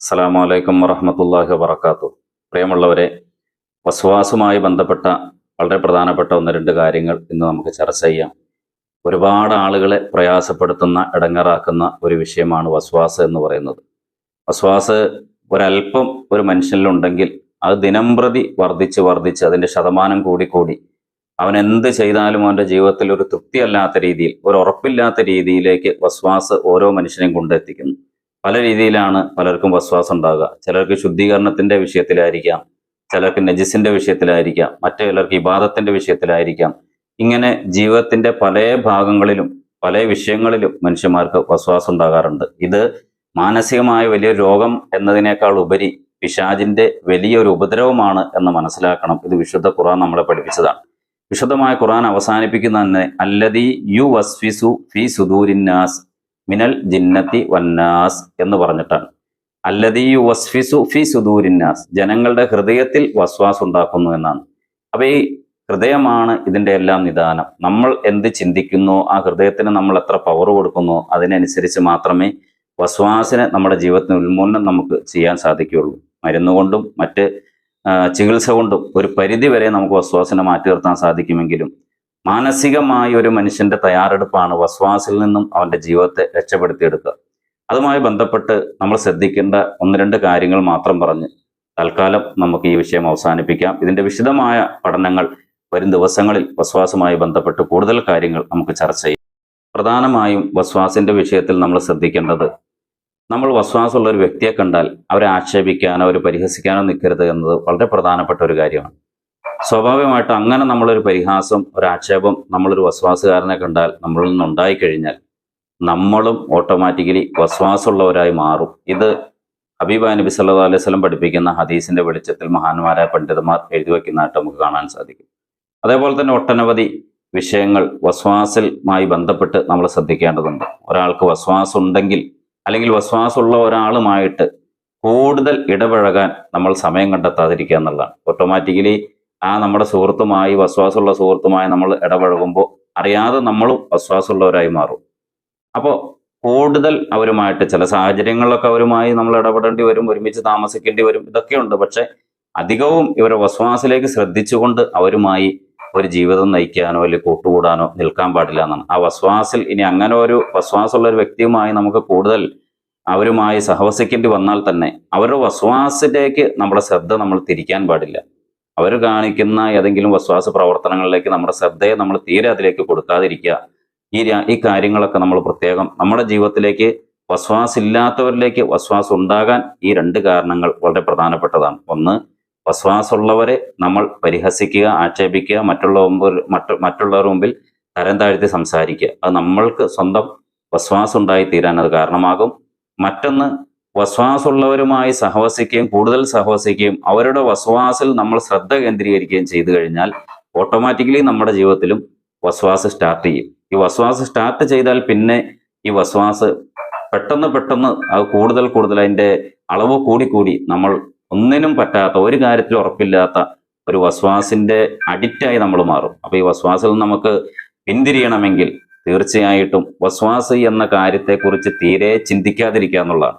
അസ്സലാമു അലൈക്കും വറഹമത്തല്ലാഹി വബർക്കാത്തു പ്രിയമുള്ളവരെ വസ്വാസുമായി ബന്ധപ്പെട്ട വളരെ പ്രധാനപ്പെട്ട ഒന്ന് രണ്ട് കാര്യങ്ങൾ ഇന്ന് നമുക്ക് ചർച്ച ചെയ്യാം. ഒരുപാട് ആളുകളെ പ്രയാസപ്പെടുത്തുന്ന ഇടങ്ങറാക്കുന്ന ഒരു വിഷയമാണ് വസ്വാസ് എന്ന് പറയുന്നത്. വസ്വാസ് ഒരല്പം ഒരു മനുഷ്യനിലുണ്ടെങ്കിൽ അത് ദിനംപ്രതി വർദ്ധിച്ച് വർദ്ധിച്ച് അതിന്റെ ശതമാനം കൂടി കൂടി അവൻ എന്ത് ചെയ്താലും അവന്റെ ജീവിതത്തിൽ ഒരു തൃപ്തിയല്ലാത്ത രീതിയിൽ ഒരു ഉറപ്പില്ലാത്ത രീതിയിലേക്ക് വസ്വാസ് ഓരോ മനുഷ്യനെയും കൊണ്ടെത്തിക്കുന്നു. പല രീതിയിലാണ് പലർക്കും വസ്വാസം ഉണ്ടാകുക ചിലർക്ക് ശുദ്ധീകരണത്തിന്റെ വിഷയത്തിലായിരിക്കാം ചിലർക്ക് നജിസിന്റെ വിഷയത്തിലായിരിക്കാം മറ്റു ചിലർക്ക് ഇബാദത്തിന്റെ വിഷയത്തിലായിരിക്കാം. ഇങ്ങനെ ജീവിതത്തിന്റെ പല ഭാഗങ്ങളിലും പല വിഷയങ്ങളിലും മനുഷ്യന്മാർക്ക് വസ്വാസം ഉണ്ടാകാറുണ്ട്. ഇത് മാനസികമായ വലിയ രോഗം എന്നതിനേക്കാൾ ഉപരി പിശാജിന്റെ വലിയൊരു ഉപദ്രവമാണ് എന്ന് മനസ്സിലാക്കണം. ഇത് വിശുദ്ധ ഖുറാൻ നമ്മളെ പഠിപ്പിച്ചതാണ്. വിശുദ്ധമായ ഖുറാൻ അവസാനിപ്പിക്കുന്ന തന്നെ അല്ലതി യു വസ്ഫിസു ഫി സുദൂരിന്നാസ് മിനൽ ജിന്നത്തി വന്നാസ് എന്ന് പറഞ്ഞിട്ടാണ്. അല്ലതി വസ്ഫിസു ഫി സുദൂരിന്നാസ്. ജനങ്ങളുടെ ഹൃദയത്തിൽ വസ്വാസ് ഉണ്ടാക്കുന്നു എന്നാണ്. അപ്പൊ ഈ ഹൃദയമാണ് ഇതിന്റെ എല്ലാം നിദാനം. നമ്മൾ എന്ത് ചിന്തിക്കുന്നു? ആ ഹൃദയത്തിന് നമ്മൾ എത്ര പവർ കൊടുക്കുന്നു? അതിനനുസരിച്ച് മാത്രമേ വസ്വാസിനെ നമ്മുടെ ജീവിതത്തിന് ഉന്മൂലനം നമുക്ക് ചെയ്യാൻ സാധിക്കുകയുള്ളൂ. മരുന്നുകൊണ്ടും മറ്റ് ചികിത്സ കൊണ്ടും ഒരു പരിധി വരെ നമുക്ക് വസ്വാസിനെ മാറ്റി നിർത്താൻ സാധിക്കുമെങ്കിലും മാനസികമായ ഒരു മനുഷ്യന്റെ തയ്യാറെടുപ്പാണ് വസ്വാസിൽ നിന്നും അവന്റെ ജീവിതത്തെ രക്ഷപ്പെടുത്തിയെടുക്കുക. അതുമായി ബന്ധപ്പെട്ട് നമ്മൾ ശ്രദ്ധിക്കേണ്ട ഒന്ന് രണ്ട് കാര്യങ്ങൾ മാത്രം പറഞ്ഞ് തൽക്കാലം നമുക്ക് ഈ വിഷയം അവസാനിപ്പിക്കാം. ഇതിന്റെ വിശദമായ പഠനങ്ങൾ വരും ദിവസങ്ങളിൽ വസ്വാസുമായി ബന്ധപ്പെട്ട് കൂടുതൽ കാര്യങ്ങൾ നമുക്ക് ചർച്ച ചെയ്യാം. പ്രധാനമായും വസ്വാസിന്റെ വിഷയത്തിൽ നമ്മൾ ശ്രദ്ധിക്കേണ്ടത് നമ്മൾ വസ്വാസമുള്ള ഒരു വ്യക്തിയെ കണ്ടാൽ അവരെ ആക്ഷേപിക്കാനോ അവരെ പരിഹസിക്കാനോ നിൽക്കരുത് എന്നത് വളരെ പ്രധാനപ്പെട്ട ഒരു കാര്യമാണ്. സ്വാഭാവികമായിട്ടും അങ്ങനെ നമ്മളൊരു പരിഹാസം ഒരു ആക്ഷേപം നമ്മളൊരു വസ്വാസുകാരനെ കണ്ടാൽ നമ്മളിൽ നിന്ന് ഉണ്ടായിക്കഴിഞ്ഞാൽ നമ്മളും ഓട്ടോമാറ്റിക്കലി വസ്വാസമുള്ളവരായി മാറും. ഇത് ഹബീബ നബി സല്ലാ അലൈഹി സ്വലം പഠിപ്പിക്കുന്ന ഹദീസിന്റെ വെളിച്ചത്തിൽ മഹാന്മാരായ പണ്ഡിതന്മാർ എഴുതി വയ്ക്കുന്നതായിട്ട് നമുക്ക് കാണാൻ സാധിക്കും. അതേപോലെ തന്നെ ഒട്ടനവധി വിഷയങ്ങൾ വസ്വാസിലുമായി ബന്ധപ്പെട്ട് നമ്മൾ ശ്രദ്ധിക്കേണ്ടതുണ്ട്. ഒരാൾക്ക് വസ്വാസം ഉണ്ടെങ്കിൽ അല്ലെങ്കിൽ വസ്വാസമുള്ള ഒരാളുമായിട്ട് കൂടുതൽ ഇടപഴകാൻ നമ്മൾ സമയം കണ്ടെത്താതിരിക്കുക എന്നുള്ളതാണ്. ഓട്ടോമാറ്റിക്കലി ആ നമ്മുടെ സുഹൃത്തുമായി വസ്വാസമുള്ള സുഹൃത്തുമായി നമ്മൾ ഇടപഴകുമ്പോൾ അറിയാതെ നമ്മളും വസ്വാസമുള്ളവരായി മാറും. അപ്പോൾ കൂടുതൽ അവരുമായിട്ട് ചില സാഹചര്യങ്ങളിലൊക്കെ അവരുമായി നമ്മൾ ഇടപെടേണ്ടി വരും ഒരുമിച്ച് താമസിക്കേണ്ടി വരും ഇതൊക്കെയുണ്ട്. പക്ഷെ അധികവും ഇവരെ വസ്വാസിലേക്ക് ശ്രദ്ധിച്ചുകൊണ്ട് അവരുമായി ഒരു ജീവിതം നയിക്കാനോ അല്ലെങ്കിൽ കൂട്ടുകൂടാനോ നിൽക്കാൻ പാടില്ല എന്നാണ്. ആ വസ്വാസിൽ ഇനി അങ്ങനെ ഒരു വസ്വാസമുള്ള ഒരു വ്യക്തിയുമായി നമുക്ക് കൂടുതൽ അവരുമായി സഹവസിക്കേണ്ടി വന്നാൽ തന്നെ അവരുടെ വസ്വാസിലേക്ക് നമ്മുടെ ശ്രദ്ധ നമ്മൾ തിരിക്കാൻ പാടില്ല. അവർ കാണിക്കുന്ന ഏതെങ്കിലും വസ്വാസ പ്രവർത്തനങ്ങളിലേക്ക് നമ്മുടെ ശ്രദ്ധയെ നമ്മൾ തീരെ അതിലേക്ക് കൊടുക്കാതിരിക്കുക. ഈ ഈ കാര്യങ്ങളൊക്കെ നമ്മൾ പ്രത്യേകം നമ്മുടെ ജീവിതത്തിലേക്ക് വസ്വാസ് ഇല്ലാത്തവരിലേക്ക് വസ്വാസ് ഉണ്ടാകാൻ ഈ രണ്ട് കാരണങ്ങൾ വളരെ പ്രധാനപ്പെട്ടതാണ്. ഒന്ന് വസ്വാസമുള്ളവരെ നമ്മൾ പരിഹസിക്കുക ആക്ഷേപിക്കുക മറ്റുള്ള മറ്റു മറ്റുള്ളവരുടെ മുമ്പിൽ തരം താഴ്ത്തി സംസാരിക്കുക. അത് നമ്മൾക്ക് സ്വന്തം വസ്വാസം ഉണ്ടായി തീരാൻ അത് കാരണമാകും. മറ്റൊന്ന് വസ്വാസമുള്ളവരുമായി സഹവസിക്കുകയും കൂടുതൽ സഹവസിക്കുകയും അവരുടെ വസ്വാസിൽ നമ്മൾ ശ്രദ്ധ കേന്ദ്രീകരിക്കുകയും ചെയ്തു കഴിഞ്ഞാൽ ഓട്ടോമാറ്റിക്കലി നമ്മുടെ ജീവിതത്തിലും വസ്വാസ് സ്റ്റാർട്ട് ചെയ്യും. ഈ വസ്വാസ് സ്റ്റാർട്ട് ചെയ്താൽ പിന്നെ ഈ വസ്വാസ് പെട്ടെന്ന് പെട്ടെന്ന് അത് കൂടുതൽ കൂടുതൽ അതിന്റെ അളവ് കൂടി കൂടി നമ്മൾ ഒന്നിനും പറ്റാത്ത ഒരു കാര്യത്തിൽ ഉറപ്പില്ലാത്ത ഒരു വസ്വാസിന്റെ അഡിക്റ്റായി നമ്മൾ മാറും. അപ്പോൾ ഈ വസ്വാസിൽ നമുക്ക് പിന്തിരിയണമെങ്കിൽ തീർച്ചയായിട്ടും വസ്വാസ് എന്ന കാര്യത്തെക്കുറിച്ച് തീരെ ചിന്തിക്കാതിരിക്കുക എന്നുള്ളതാണ്.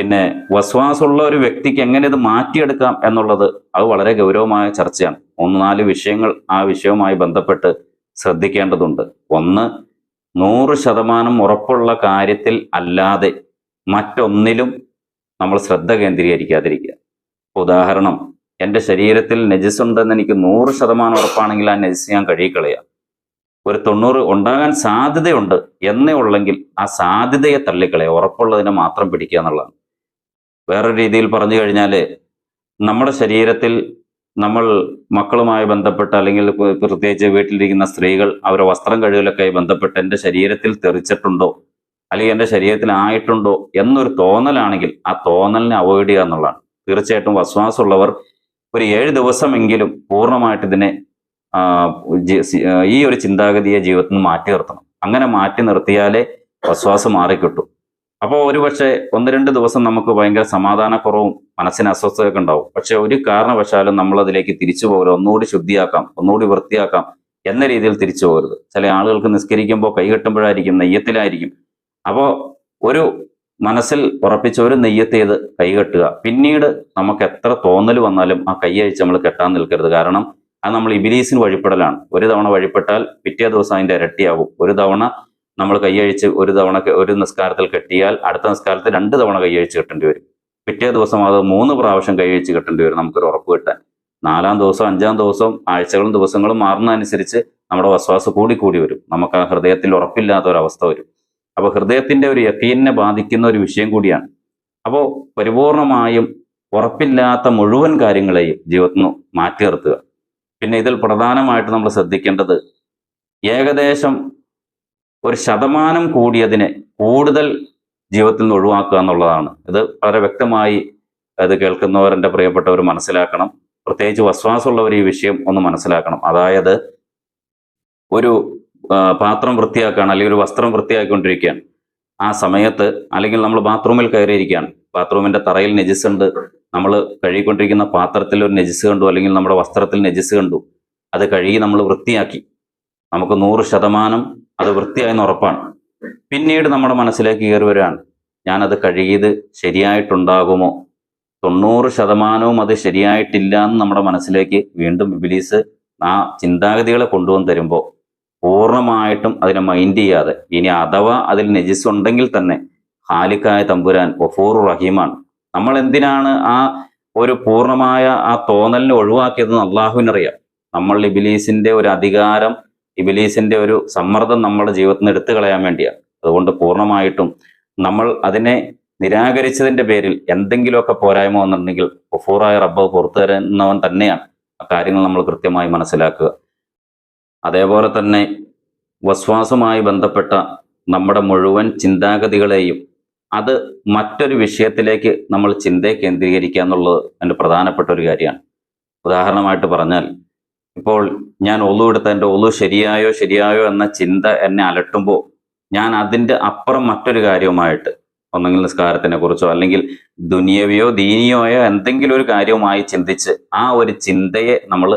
പിന്നെ വസ്വാസമുള്ള ഒരു വ്യക്തിക്ക് എങ്ങനെ ഇത് മാറ്റിയെടുക്കാം എന്നുള്ളത് അത് വളരെ ഗൗരവമായ ചർച്ചയാണ്. ഒന്ന് നാല് വിഷയങ്ങൾ ആ വിഷയവുമായി ബന്ധപ്പെട്ട് ശ്രദ്ധിക്കേണ്ടതുണ്ട്. ഒന്ന് നൂറ് ശതമാനം ഉറപ്പുള്ള കാര്യത്തിൽ അല്ലാതെ മറ്റൊന്നിലും നമ്മൾ ശ്രദ്ധ കേന്ദ്രീകരിക്കാതിരിക്കുക. ഉദാഹരണം എന്റെ ശരീരത്തിൽ നജസ് ഉണ്ടെന്ന് എനിക്ക് നൂറ് ശതമാനം ഉറപ്പാണെങ്കിൽ ആ നജസ് ഞാൻ കഴുകിക്കളയാം. ഒരു തൊണ്ണൂറ് ഉണ്ടാകാൻ സാധ്യതയുണ്ട് എന്നേ ഉള്ളെങ്കിൽ ആ സാധ്യതയെ തള്ളിക്കളയുക ഉറപ്പുള്ളതിനെ മാത്രം പിടിക്കുക എന്നുള്ളതാണ്. വേറൊരു രീതിയിൽ പറഞ്ഞു കഴിഞ്ഞാൽ നമ്മുടെ ശരീരത്തിൽ നമ്മൾ മക്കളുമായി ബന്ധപ്പെട്ട് അല്ലെങ്കിൽ പ്ര- പ്രത്യേകിച്ച് വീട്ടിലിരിക്കുന്ന സ്ത്രീകൾ അവരുടെ വസ്ത്രം കഴിവിലൊക്കെ ആയി ബന്ധപ്പെട്ട് എന്റെ ശരീരത്തിൽ തെറിച്ചിട്ടുണ്ടോ? അല്ലെങ്കിൽ എന്റെ ശരീരത്തിൽ ആയിട്ടുണ്ടോ? എന്നൊരു തോന്നലാണെങ്കിൽ ആ തോന്നലിനെ അവോയ്ഡ് ചെയ്യുക എന്നുള്ളതാണ്. തീർച്ചയായിട്ടും വസ്വാസമുള്ളവർ ഒരു ഏഴ് ദിവസമെങ്കിലും പൂർണമായിട്ട് ഇതിനെ ഈ ഒരു ചിന്താഗതിയെ ജീവിതത്തിൽ നിന്ന് മാറ്റി നിർത്തണം. അങ്ങനെ മാറ്റി നിർത്തിയാലേ വസ്വാസം മാറിക്കിട്ടും. അപ്പോൾ ഒരുപക്ഷെ ഒന്ന് രണ്ട് ദിവസം നമുക്ക് ഭയങ്കര സമാധാനക്കുറവും മനസ്സിന് അസ്വസ്ഥതയൊക്കെ ഉണ്ടാവും. പക്ഷെ ഒരു കാരണവശാലും നമ്മൾ അതിലേക്ക് തിരിച്ചു പോകരുത്. ഒന്നുകൂടി ശുദ്ധിയാക്കാം ഒന്നുകൂടി വൃത്തിയാക്കാം എന്ന രീതിയിൽ തിരിച്ചു പോകരുത്. ചില ആളുകൾക്ക് നിസ്കരിക്കുമ്പോൾ കൈകെട്ടുമ്പോഴായിരിക്കും നെയ്യത്തിലായിരിക്കും. അപ്പോൾ ഒരു മനസ്സിൽ ഉറപ്പിച്ച ഒരു നെയ്യത്ത് ചെയ്ത് കൈ കെട്ടുക. പിന്നീട് നമുക്ക് എത്ര തോന്നൽ വന്നാലും ആ കൈ അഴിച്ച് നമ്മൾ കെട്ടാൻ നിൽക്കരുത്. കാരണം അത് നമ്മൾ ഇബിലീസിന് വഴിപ്പെടലാണ്. ഒരു തവണ വഴിപ്പെട്ടാൽ പിറ്റേ ദിവസം അതിന്റെ ഇരട്ടിയാകും ഒരു തവണ നമ്മൾ കൈയഴിച്ച് ഒരു തവണ ഒരു നിസ്കാരത്തിൽ കെട്ടിയാൽ അടുത്ത നിസ്കാരത്തിൽ രണ്ട് തവണ കൈയഴിച്ച് കെട്ടേണ്ടി വരും. പിറ്റേ ദിവസം അത് മൂന്ന് പ്രാവശ്യം കൈയഴിച്ച് കെട്ടേണ്ടി വരും. നമുക്കൊരു ഉറപ്പ് കിട്ടാൻ. നാലാം ദിവസം അഞ്ചാം ദിവസം ആഴ്ചകളും ദിവസങ്ങളും മാറുന്നതനുസരിച്ച് നമ്മുടെ വസ്വാസ് കൂടി കൂടി വരും. നമുക്ക് ആ ഹൃദയത്തിൽ ഉറപ്പില്ലാത്ത ഒരു അവസ്ഥ വരും. അപ്പോൾ ഹൃദയത്തിന്റെ ഒരു യക്കീനെ ബാധിക്കുന്ന ഒരു വിഷയം കൂടിയാണ്. അപ്പോൾ പരിപൂർണമായും ഉറപ്പില്ലാത്ത മുഴുവൻ കാര്യങ്ങളെയും ജീവിതത്തിൽ നിന്ന് മാറ്റി നിർത്തുക പിന്നെ ഇതിൽ പ്രധാനമായിട്ട് നമ്മൾ ശ്രദ്ധിക്കേണ്ടത് ഏകദേശം ഒരു ശതമാനം കൂടിയതിനെ കൂടുതൽ ജീവിതത്തിൽ നിന്ന് ഒഴിവാക്കുക എന്നുള്ളതാണ്. ഇത് വളരെ വ്യക്തമായി അത് കേൾക്കുന്നവരെ പ്രിയപ്പെട്ടവർ മനസ്സിലാക്കണം. പ്രത്യേകിച്ച് വസ്വാസമുള്ളവർ ഈ വിഷയം ഒന്ന് മനസ്സിലാക്കണം. അതായത് ഒരു പാത്രം വൃത്തിയാക്കുകയാണ് അല്ലെങ്കിൽ ഒരു വസ്ത്രം വൃത്തിയാക്കിക്കൊണ്ടിരിക്കുകയാണ്. ആ സമയത്ത് അല്ലെങ്കിൽ നമ്മൾ ബാത്റൂമിൽ കയറിയിരിക്കുകയാണ്. ബാത്റൂമിന്റെ തറയിൽ നെജിസ് ഉണ്ട് നമ്മൾ കഴുകിക്കൊണ്ടിരിക്കുന്ന പാത്രത്തിൽ ഒരു നെജിസ് കണ്ടു അല്ലെങ്കിൽ നമ്മുടെ വസ്ത്രത്തിൽ നെജിസ് കണ്ടു. അത് കഴുകി നമ്മൾ വൃത്തിയാക്കി. നമുക്ക് നൂറ് ശതമാനം അത് വൃത്തിയായെന്ന് ഉറപ്പാണ്. പിന്നീട് നമ്മുടെ മനസ്സിലേക്ക് കയറി വരികയാണ്. ഞാനത് കഴുകിയത് ശരിയായിട്ടുണ്ടാകുമോ? തൊണ്ണൂറ് ശതമാനവും അത് ശരിയായിട്ടില്ല എന്ന് നമ്മുടെ മനസ്സിലേക്ക് വീണ്ടും ഇബിലീസ് ആ ചിന്താഗതികളെ കൊണ്ടുവന്ന് തരുമ്പോൾ പൂർണമായിട്ടും അതിനെ മൈൻഡ് ചെയ്യാതെ ഇനി അഥവാ അതിൽ നെജിസ് ഉണ്ടെങ്കിൽ തന്നെ ഹാലിക്കായ തമ്പുരാൻ ഒഫൂർ റഹീമാണ്. നമ്മൾ എന്തിനാണ് ആ ഒരു പൂർണമായ ആ തോന്നലിനെ ഒഴിവാക്കിയതെന്ന് അള്ളാഹുവിനറിയാം. നമ്മൾ ഇബിലീസിന്റെ ഒരു അധികാരം ഇബിലീസിന്റെ ഒരു സമ്മർദ്ദം നമ്മുടെ ജീവിതത്തിൽ നിന്ന് എടുത്തു കളയാൻ വേണ്ടിയാണ്. അതുകൊണ്ട് പൂർണമായിട്ടും നമ്മൾ അതിനെ നിരാകരിച്ചതിന്റെ പേരിൽ എന്തെങ്കിലുമൊക്കെ പോരായ്മ വന്നിട്ടുണ്ടെങ്കിൽ ഒഫൂറായ റബ്ബ് പുറത്തു തരുന്നവൻ തന്നെയാണ്. ആ കാര്യങ്ങൾ നമ്മൾ കൃത്യമായി മനസ്സിലാക്കുക. അതേപോലെ തന്നെ വസ്വാസുമായി ബന്ധപ്പെട്ട നമ്മുടെ മുഴുവൻ ചിന്താഗതികളെയും അത് മറ്റൊരു വിഷയത്തിലേക്ക് നമ്മൾ ചിന്തയെ കേന്ദ്രീകരിക്കുക എന്നുള്ളത് എന്റെ പ്രധാനപ്പെട്ട ഒരു കാര്യമാണ്. ഉദാഹരണമായിട്ട് പറഞ്ഞാൽ ഇപ്പോൾ ഞാൻ ഒളു എടുത്ത എന്റെ ഒളു ശരിയായോ ശരിയായോ എന്ന ചിന്ത എന്നെ അലട്ടുമ്പോൾ ഞാൻ അതിന്റെ അപ്പുറം മറ്റൊരു കാര്യവുമായിട്ട് ഒന്നെങ്കിൽ നിസ്കാരത്തിനെ കുറിച്ചോ അല്ലെങ്കിൽ ദുനിയവിയോ ദീനിയോയോ എന്തെങ്കിലും ഒരു കാര്യവുമായി ചിന്തിച്ച് ആ ഒരു ചിന്തയെ നമ്മൾ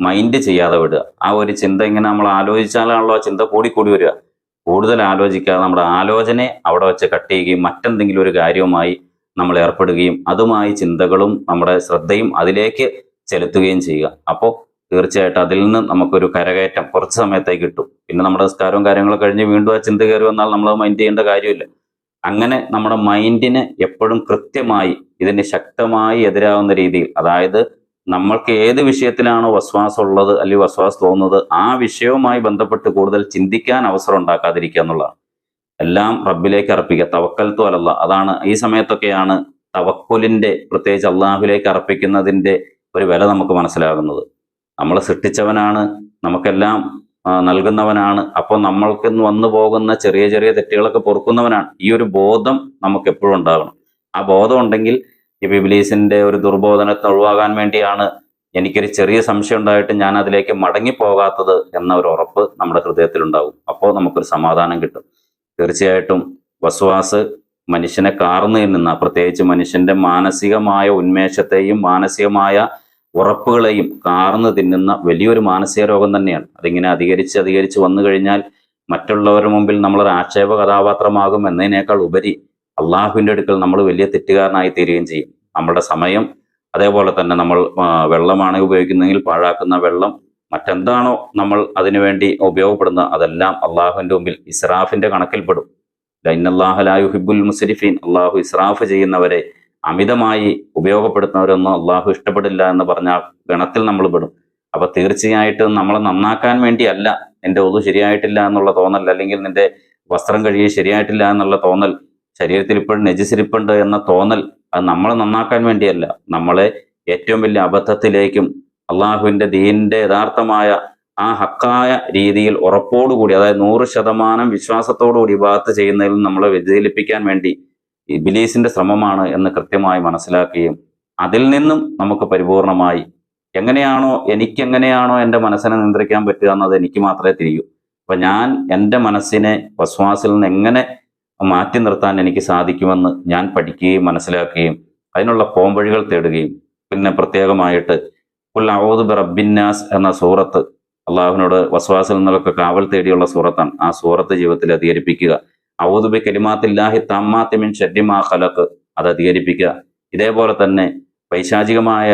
മൈൻഡ് ചെയ്യാതെ വിടുക. ആ ഒരു ചിന്ത ഇങ്ങനെ നമ്മൾ ആലോചിച്ചാലാണല്ലോ ആ ചിന്ത കൂടി കൂടി വരിക. കൂടുതൽ ആലോചിക്കാതെ നമ്മുടെ ആലോചനയെ അവിടെ വെച്ച് കട്ട് ചെയ്യുകയും മറ്റെന്തെങ്കിലും ഒരു കാര്യവുമായി നമ്മൾ ഏർപ്പെടുകയും അതുമായി ചിന്തകളും നമ്മുടെ ശ്രദ്ധയും അതിലേക്ക് ചെലുത്തുകയും ചെയ്യുക. അപ്പോൾ തീർച്ചയായിട്ടും അതിൽ നിന്ന് നമുക്കൊരു കരകയറ്റം കുറച്ച് സമയത്തേക്ക് കിട്ടും. പിന്നെ നമ്മുടെ നിസ്കാരവും കാര്യങ്ങളും കഴിഞ്ഞ് വീണ്ടും ആ ചിന്ത കയറി വന്നാൽ നമ്മൾ മൈൻഡ് ചെയ്യേണ്ട കാര്യമില്ല. അങ്ങനെ നമ്മുടെ മൈൻഡിന് എപ്പോഴും കൃത്യമായി ഇതിന് ശക്തമായി എതിരാവുന്ന രീതിയിൽ അതായത് നമ്മൾക്ക് ഏത് വിഷയത്തിലാണോ വസ്വാസം ഉള്ളത് അല്ലെങ്കിൽ വസ്വാസ് തോന്നുന്നത് ആ വിഷയവുമായി ബന്ധപ്പെട്ട് കൂടുതൽ ചിന്തിക്കാൻ അവസരം ഉണ്ടാക്കാതിരിക്കുക എന്നുള്ളതാണ്. എല്ലാം റബ്ബിലേക്ക് അർപ്പിക്കുക. തവക്കൽ തോലല്ല അതാണ് ഈ സമയത്തൊക്കെയാണ് തവക്കുലിന്റെ പ്രത്യേകിച്ച് അള്ളാഹുലേക്ക് അർപ്പിക്കുന്നതിന്റെ ഒരു വില നമുക്ക് മനസ്സിലാകുന്നത്. നമ്മളെ സൃഷ്ടിച്ചവനാണ് നമുക്കെല്ലാം നൽകുന്നവനാണ്. അപ്പോൾ നമ്മൾക്ക് വന്നു പോകുന്ന ചെറിയ ചെറിയ തെറ്റുകളൊക്കെ പൊറുക്കുന്നവനാണ്. ഈ ഒരു ബോധം നമുക്ക് എപ്പോഴും ഉണ്ടാകണം ആ ബോധം ഉണ്ടെങ്കിൽ ഈ ബിബിലീസിന്റെ ഒരു ദുർബോധനത്തെ ഒഴിവാകാൻ വേണ്ടിയാണ് എനിക്കൊരു ചെറിയ സംശയം ഉണ്ടായിട്ട് ഞാൻ അതിലേക്ക് മടങ്ങിപ്പോകാത്തത് എന്ന ഒരു ഉറപ്പ് നമ്മുടെ ഹൃദയത്തിൽ ഉണ്ടാവും. അപ്പോൾ നമുക്കൊരു സമാധാനം കിട്ടും. തീർച്ചയായിട്ടും വസ്വാസ് മനുഷ്യനെ കാർന്നു നിന്ന പ്രത്യേകിച്ച് മനുഷ്യന്റെ മാനസികമായ ഉന്മേഷത്തെയും മാനസികമായ ഉറപ്പുകളെയും കാർന്നു തിന്നുന്ന വലിയൊരു മാനസിക രോഗം തന്നെയാണ്. അതിങ്ങനെ അധികരിച്ച് അധികരിച്ച് വന്നു കഴിഞ്ഞാൽ മറ്റുള്ളവരുടെ മുമ്പിൽ നമ്മളൊരു ആക്ഷേപ കഥാപാത്രമാകും എന്നതിനേക്കാൾ ഉപരി അള്ളാഹുവിന്റെ അടുക്കൽ നമ്മൾ വലിയ തെറ്റുകാരനായി തീരുകയും ചെയ്യും. നമ്മുടെ സമയം അതേപോലെ തന്നെ നമ്മൾ വെള്ളമാണ് ഉപയോഗിക്കുന്നതെങ്കിൽ പാഴാക്കുന്ന വെള്ളം മറ്റെന്താണോ നമ്മൾ അതിനുവേണ്ടി ഉപയോഗപ്പെടുന്ന അതെല്ലാം അള്ളാഹുവിന്റെ മുമ്പിൽ ഇസ്രാഫിന്റെ കണക്കിൽപ്പെടും. ലൈൻ ലൈനല്ലാഹുലായുഹിബുൽ മുസരിഫീൻ അള്ളാഹു ഇസ്രാഫ് ചെയ്യുന്നവരെ അമിതമായി ഉപയോഗപ്പെടുത്തുന്നവരൊന്നും അള്ളാഹു ഇഷ്ടപ്പെടില്ല എന്ന് പറഞ്ഞ ഗണത്തിൽ നമ്മൾ പെടും. അപ്പൊ തീർച്ചയായിട്ടും നമ്മളെ നന്നാക്കാൻ വേണ്ടിയല്ല നിന്റെ ഒതു ശരിയായിട്ടില്ല എന്നുള്ള തോന്നൽ അല്ലെങ്കിൽ നിന്റെ വസ്ത്രം കഴുകി ശരിയായിട്ടില്ല എന്നുള്ള തോന്നൽ ശരീരത്തിൽ ഇപ്പോഴും നെജിസിരിപ്പുണ്ട് എന്ന തോന്നൽ അത് നമ്മളെ നന്നാക്കാൻ വേണ്ടിയല്ല. നമ്മളെ ഏറ്റവും വലിയ അബദ്ധത്തിലേക്കും അള്ളാഹുവിന്റെ ദീനിന്റെ യഥാർത്ഥമായ ആ ഹക്കായ രീതിയിൽ ഉറപ്പോടുകൂടി അതായത് നൂറ് ശതമാനം വിശ്വാസത്തോടുകൂടി ഭാഗത്ത് ചെയ്യുന്നതിൽ നമ്മളെ വ്യതിചലിപ്പിക്കാൻ വേണ്ടി ഇബിലീസിന്റെ ശ്രമമാണ് എന്ന് കൃത്യമായി മനസ്സിലാക്കുകയും അതിൽ നിന്നും നമുക്ക് പരിപൂർണമായി എങ്ങനെയാണോ എനിക്കെങ്ങനെയാണോ എന്റെ മനസ്സിനെ നിയന്ത്രിക്കാൻ പറ്റുക എന്നത് എനിക്ക് മാത്രമേ തിരിയൂ. അപ്പൊ ഞാൻ എന്റെ മനസ്സിനെ വസ്വാസിൽ നിന്ന് എങ്ങനെ മാറ്റി നിർത്താൻ എനിക്ക് സാധിക്കുമെന്ന് ഞാൻ പഠിക്കുകയും മനസ്സിലാക്കുകയും അതിനുള്ള പോംവഴികൾ തേടുകയും പിന്നെ പ്രത്യേകമായിട്ട് ബി റബ്ബിന്നാസ് എന്ന സൂറത്ത് അള്ളാഹുവിനോട് വസ്വാസിൽ നിന്നൊക്കെ കാവൽ തേടിയുള്ള സൂറത്താണ്. ആ സൂറത്ത് ജീവിതത്തിൽ അധികരിപ്പിക്കുക. ഔദുബി കലിമാത്തില്ലാഹി തമ്മാത്തിമിൻ ഷെഡിമാ ഖലക്ക് അത് അധികരിപ്പിക്കുക ഇതേപോലെ തന്നെ പൈശാചികമായ